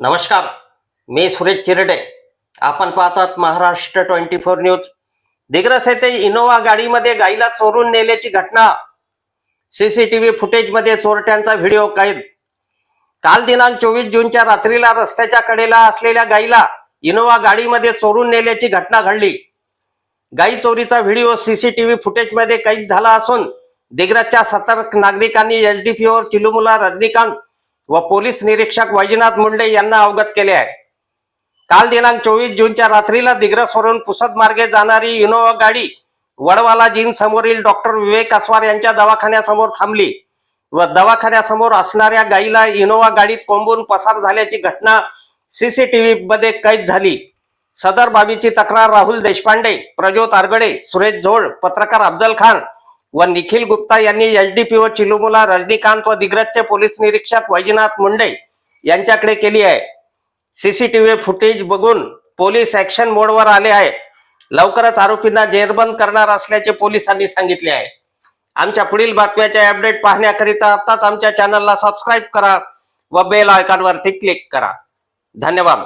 नमस्कार मी सुरेश चिरडे. आपण पाहतात Maharashtra twenty four news. Digras येथे इनोवा गाडीमध्ये गाईला चोरून नेल्याची घटना. सीसीटीव्ही फुटेजमध्ये चोरट्यांचा व्हिडिओ कैद. काल दिनांक चोवीस जूनच्या रात्रीला रस्त्याच्या कडेला असलेल्या गाईला इनोवा गाडीमध्ये चोरून नेल्याची घटना घडली. गाई चोरीचा व्हिडिओ सीसीटीव्ही फुटेजमध्ये कैद झाला असून दिग्रजच्या सतर्क नागरिकांनी एसडीपीओ चिलुमुला रजनीकांत व पोलीस निरीक्षक वैजनाथ मुंडे यांना अवगत केले आहे. काल दिनांक चोवीस जूनच्या रात्रीला दिग्रसवरून पुसद मार्गे जाणारी इनोवा गाडी वडवाला जिन समोरील डॉक्टर विवेक असवार यांच्या दवाखान्यासमोर थांबली व दवाखान्यासमोर असणाऱ्या गाईला इनोवा गाडीत कोंबून पसार झाल्याची घटना सीसीटीव्ही मध्ये कैद झाली. सदर बाबीची तक्रार राहुल देशपांडे प्रज्योत आरगडे सुरेश झोळ पत्रकार अफजल खान व निखिल गुप्ता यांनी एसडीपीओ चिलुमुला रजनीकांत व दिग्रजचे पोलीस निरीक्षक वैजनाथ मुंडे यांच्याकडे केली आहे. सीसीटीव्ही फुटेज बघून पोलीस ऍक्शन मोडवर आले आहे लवकरच आरोपींना जेरबंद करणार असल्याचे पोलिसांनी सांगितले आहे. आमच्या पुढील बातम्याचे अपडेट पाहण्याकरिता आताच आमच्या चॅनलला सबस्क्राईब करा व बेल आयकॉनवरती क्लिक करा. धन्यवाद.